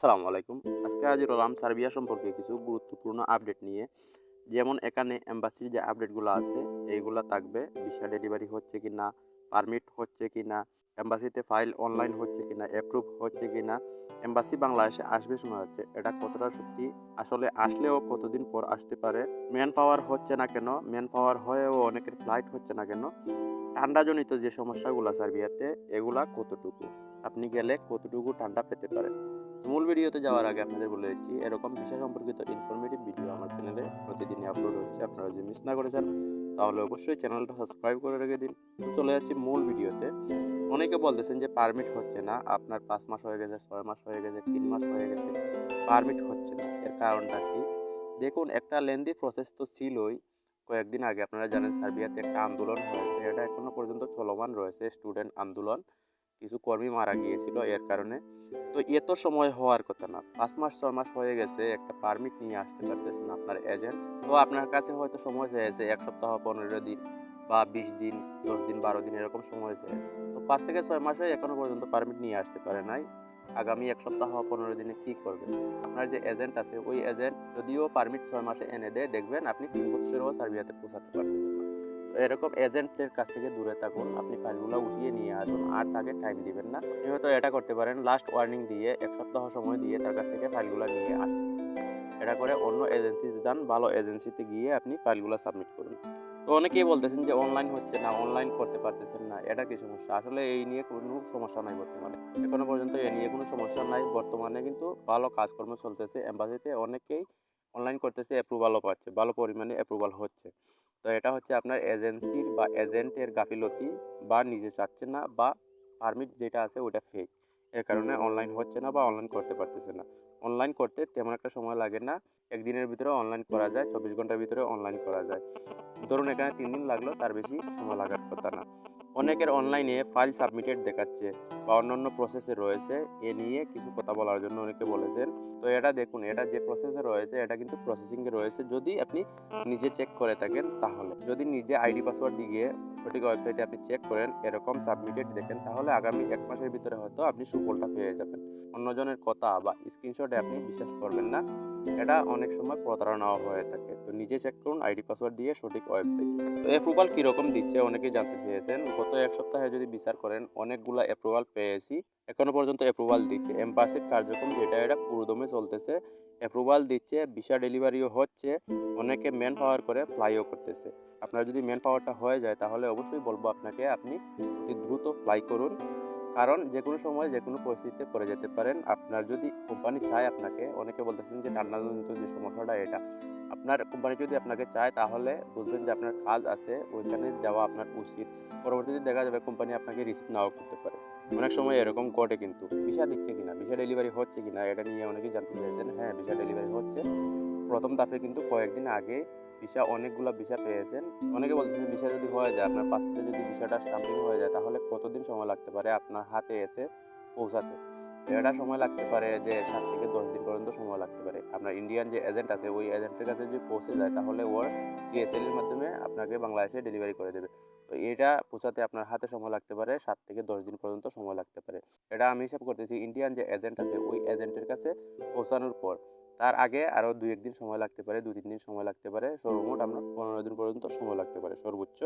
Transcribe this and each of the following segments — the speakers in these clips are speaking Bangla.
আসসালামু আলাইকুম। আজকে হাজির হলাম সার্বিয়া সম্পর্কে কিছু গুরুত্বপূর্ণ আপডেট নিয়ে। যেমন এখানে এম্বাসির যে আপডেটগুলো আছে, এইগুলো থাকবে ভিসা ডেলিভারি হচ্ছে কি না পারমিট হচ্ছে কি না এম্বাসিতে ফাইল অনলাইন হচ্ছে কি না অ্যাপ্রুভ হচ্ছে কি না এম্বাসি বাংলাদেশে আসবে শোনা যাচ্ছে, এটা কতটা সত্যি, আসলে আসলেও কতদিন পর আসতে পারে ম্যান পাওয়ার হচ্ছে না কেন ম্যান পাওয়ার হয়েও অনেকের ফ্লাইট হচ্ছে না কেন, ঠান্ডাজনিত যে সমস্যাগুলো সার্বিয়াতে, এগুলা কতটুকু, আপনি গেলে কতটুকু ঠান্ডা পেতে পারেন। মূল ভিডিওতে যাওয়ার আগে আপনাদের বলে দিচ্ছি, এরকম বিষয় সম্পর্কিত ইনফরমেটিভ ভিডিও আমার চ্যানেলে প্রতিদিনই আপলোড হচ্ছে। আপনারা যদি মিস না করেছেন তাহলে অবশ্যই চ্যানেলটা সাবস্ক্রাইব করে রেখে দিন। তো চলে যাচ্ছি মূল ভিডিওতে। অনেকে বলতেছেন যে পারমিট হচ্ছে না, আপনার পাঁচ মাস হয়ে গেছে, ছয় মাস হয়ে গেছে, তিন মাস হয়ে গেছে পারমিট হচ্ছে না। এর কারণটা কি? দেখুন, একটা লেন্দি প্রসেস তো ছিলই কয়েকদিন আগে। আপনারা জানেন, সার্বিয়াতে একটা আন্দোলন হয়েছে। এটা এখনও পর্যন্ত চলমান রয়েছে স্টুডেন্ট আন্দোলন। কিছু কর্মী মারা গিয়েছিল এর কারণে। তো এত সময় হওয়ার কথা না, পাঁচ মাস, ছয় মাস হয়ে গেছে, একটা পারমিট নিয়ে আসতে পারতেছেন আপনার এজেন্ট তো আপনার কাছে হয়তো সময় চেয়েছে, এক সপ্তাহ, পনেরো দিন বা বিশ দিন, দশ দিন, বারো দিন এরকম সময় চেয়েছে। তো পাঁচ থেকে ছয় মাসে এখনও পর্যন্ত পারমিট নিয়ে আসতে পারে নাই। আগামী এক সপ্তাহ, পনেরো দিনে কি করবে আপনার যে এজেন্ট আছে, ওই এজেন্ট যদিও পারমিট ছয় মাসে এনে দেয়, দেখবেন আপনি তিন বছরেও সার্বিয়াতে পৌঁছাতে না তো এরকম এজেন্টের কাছ থেকে দূরে থাকুন, আপনি ফাইলগুলো উঠিয়ে নিয়ে আসুন, আর তাকে টাইম দিবেন না। আপনি হয়তো এটা করতে পারেন লাস্ট ওয়ার্নিং দিয়ে, এক সপ্তাহ সময় দিয়ে তার কাছ থেকে ফাইলগুলো নিয়ে আসুন। এটা করে অন্য এজেন্সিতে যান, ভালো এজেন্সিতে গিয়ে আপনি ফাইলগুলো সাবমিট করুন। তো অনেকেই বলতেছেন যে অনলাইন হচ্ছে না অনলাইন করতে পারতেছেন না, এটা কি সমস্যা? আসলে এই নিয়ে কোনো সমস্যা নাই বর্তমানে। এখনও পর্যন্ত এ নিয়ে কোনো সমস্যা নাই। বর্তমানে কিন্তু ভালো কাজকর্ম চলতেছে, এম্বাসিতে অনেকেই অনলাইন করতেছে অ্যাপ্রুভালও পাচ্ছে, ভালো পরিমাণে অ্যাপ্রুভাল হচ্ছে। তো এটা হচ্ছে আপনার এজেন্সির বা এজেন্টের গাফিলতি বা নিজে চাচ্ছে না বা পারমিট যেটা আছে ওটা ফেক এর কারণে অনলাইন হচ্ছে না বা অনলাইন করতে পারতেছে না। অনলাইন করতে তেমন একটা সময় লাগে না। একদিনের ভিতরে অনলাইন করা যায়, চব্বিশ ঘণ্টার ভিতরে অনলাইন করা যায়। ধরুন এখানে তিন দিন লাগল, তার বেশি সময় লাগার কথা না। অনেকের অনলাইনে ফাইল সাবমিটেড দেখাচ্ছে। বা অন্যান্য প্রসেসে রয়েছে, এ নিয়ে কিছু কথা বলার জন্য অনেকে বলেছেন। তো এটা দেখুন, এটা যে প্রসেসে রয়েছে, এটা কিন্তু প্রসেসিংয়ে রয়েছে। যদি আপনি নিজে চেক করে থাকেন তাহলে, যদি নিজে আইডি পাসওয়ার্ড দিয়ে সঠিক ওয়েবসাইটে আপনি চেক করেন, এরকম সাবমিটেড দেখেন, তাহলে আগামী এক মাসের ভিতরে হয়তো আপনি সুফলটা পেয়ে যাবেন। অন্যজনের কথা বা স্ক্রিনশটে আপনি বিশ্বাস করবেন না। এটা অনেক সময় প্রতারণাও হয়ে থাকে। তো নিজে চেক করুন আইডি পাসওয়ার্ড দিয়ে সঠিক ওয়েবসাইট তো অ্যাপ্রুভাল কীরকম দিচ্ছে অনেকেই জানতে চেয়েছেন। গত এক সপ্তাহে যদি বিচার করেন, অনেকগুলো অ্যাপ্রুভাল পেয়েছি। এখনও পর্যন্ত অ্যাপ্রুভাল দিচ্ছে। এম্বাসির কার্যক্রম যেটা, এটা পুরোদমে চলতেছে। অ্যাপ্রুভাল দিচ্ছে ভিসা ডেলিভারিও হচ্ছে। অনেকে ম্যান পাওয়ার করে ফ্লাইও করতেছে। আপনার যদি ম্যান পাওয়ারটা হয়ে যায়, তাহলে অবশ্যই বলব আপনাকে, আপনি অতি দ্রুত ফ্লাই করুন। কারণ যে কোনো সময় যে কোনো পরিস্থিতিতে পড়ে যেতে পারেন। আপনার যদি কোম্পানি চায় আপনাকে, অনেকে বলতেছেন যে ঠান্ডাজনিত যে সমস্যাটা, এটা। আপনার কোম্পানি যদি আপনাকে চায়, তাহলে বুঝবেন যে আপনার কাজ আছে, ওইখানে যাওয়া আপনার উচিত। পরবর্তীতে দেখা যাবে কোম্পানি আপনাকে রিসিভ নাও করতে পারে। অনেক সময় এরকম কটে কিন্তু। ভিসা দিচ্ছে কিনা, ভিসা ডেলিভারি হচ্ছে কিনা, এটা নিয়ে অনেকেই জানতে চাইছেন হ্যাঁ ভিসা ডেলিভারি হচ্ছে। প্রথম ধাপে কিন্তু কয়েকদিন আগে ভিসা, অনেকগুলো ভিসা পেয়েছেন। অনেকে বলছেন ভিসা যদি হয়ে যায়, আপনার পাসপোর্টে যদি ভিসাটা স্টাম্পিং হয়ে যায়, তাহলে কতদিন সময় লাগতে পারে আপনার হাতে এসে পৌঁছাতে? এটা সময় লাগতে পারে যে সাত থেকে দশ দিন পর্যন্ত সময় লাগতে পারে। আপনার ইন্ডিয়ান যে এজেন্ট আছে, ওই এজেন্টের কাছে যদি পৌঁছে যায়, তাহলে ওর ডিএসএল এর মাধ্যমে আপনাকে বাংলাদেশে ডেলিভারি করে দেবে। তো এটা পৌঁছাতে আপনার হাতে সময় লাগতে পারে, সাত থেকে দশ দিন পর্যন্ত সময় লাগতে পারে। এটা আমি হিসাব করতেছি ইন্ডিয়ান যে এজেন্ট আছে, ওই এজেন্টের কাছে পৌঁছানোর পর, তার আগে আরও দুই একদিন সময় লাগতে পারে দু তিন দিন সময় লাগতে পারে, সর্বমোট আপনার পনেরো দিন পর্যন্ত সময় লাগতে পারে, সর্বোচ্চ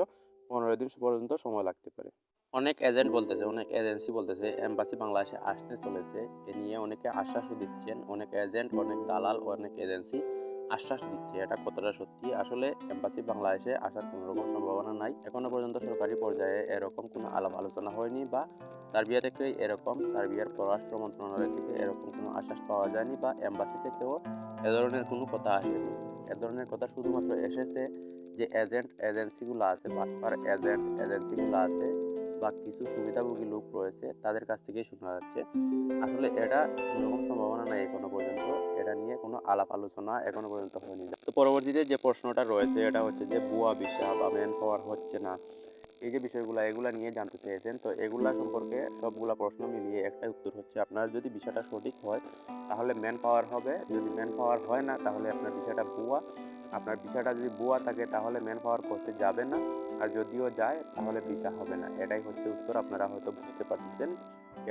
পনেরো দিন পর্যন্ত সময় লাগতে পারে। অনেক এজেন্ট বলতেছে, অনেক এজেন্সি বলতেছে এম্বাসি বাংলাদেশে আসতে চলেছে। এ নিয়ে অনেকে আশ্বাসও দিচ্ছেন, অনেক এজেন্ট অনেক দালাল, অনেক এজেন্সি আশ্বাস দিচ্ছে। এটা কতটা সত্যি? আসলে এম্বাসি বাংলাদেশে আসার কোনো রকম সম্ভাবনা নাই। এখনও পর্যন্ত সরকারি পর্যায়ে এরকম কোনো আলাপ আলোচনা হয়নি বা সার্বিয়া থেকে এরকম, সার্বিয়ার পররাষ্ট্র মন্ত্রণালয় থেকে এরকম কোনো আশ্বাস পাওয়া যায়নি বা এম্বাসি থেকেও এ ধরনের কোনো কথা আসেনি। এ ধরনের কথা শুধুমাত্র এসেছে যে এজেন্ট এজেন্সিগুলো আছে বাটপার এজেন্ট এজেন্সিগুলো আছে। বা কিছু সুবিধাভোগী লোক রয়েছে, তাদের কাছ থেকেই শোনা যাচ্ছে। আসলে এটা কোনোরকম সম্ভাবনা নাই এখনও পর্যন্ত। এটা নিয়ে কোনো আলাপ আলোচনা এখনও পর্যন্ত হয়নি। তো পরবর্তীতে যে প্রশ্নটা রয়েছে, এটা হচ্ছে যে ভুয়া বিশাল বা ম্যান পাওয়ার হচ্ছে না। এই যে বিষয়গুলো, এগুলা নিয়ে জানতে চেয়েছেন, তো এগুলা সম্পর্কে সবগুলা প্রশ্ন মিলিয়ে একটাই উত্তর হচ্ছে, আপনার যদি বিষয়টা সঠিক হয়, তাহলে ম্যান পাওয়ার হবে। যদি ম্যান পাওয়ার হয় না, তাহলে আপনার বিষয়টা ভুয়া। আপনার বিষয়টা যদি ভুয়া থাকে, তাহলে ম্যান পাওয়ার করতে যাবে না। আর যদিও যায়, তাহলে ভিসা হবে না। এটাই হচ্ছে উত্তর, আপনারা হয়তো বুঝতে পারতেছেন।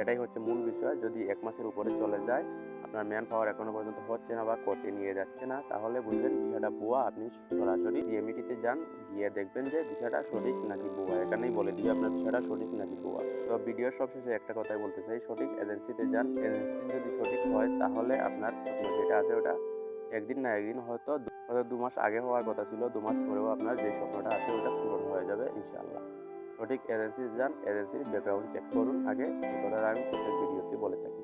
এটাই হচ্ছে মূল বিষয়। যদি এক মাসের উপরে চলে যায়, আপনার ম্যান পাওয়ার এখনও পর্যন্ত হচ্ছে না বা কোর্টে নিয়ে যাচ্ছে না, তাহলে বুঝবেন বিষয়টা ভুয়া, আপনি সরাসরি ডিএমইটিতে যান, গিয়ে দেখবেন যে বিষয়টা সঠিক নাকি ভুয়া। এখানেই বলে দিবে আপনার বিষয়টা সঠিক নাকি ভুয়া। তো ভিডিওর সবশেষে একটা কথাই বলতে চাই, সঠিক এজেন্সিতে যান। এজেন্সি যদি সঠিক হয়, তাহলে আপনার যেটা আছে ওটা একদিন না একদিন হয়তো হয়তো দু মাস আগে হওয়ার কথা ছিল, দু মাস পরেও আপনার যে স্বপ্নটা আছে, ওটা পূরণ হয়ে যাবে, ইনশাআল্লাহ। সঠিক এজেন্সি যান এজেন্সির ব্যাকগ্রাউন্ড চেক করুন আগে আমি প্রত্যেক ভিডিওতে বলে থাকি।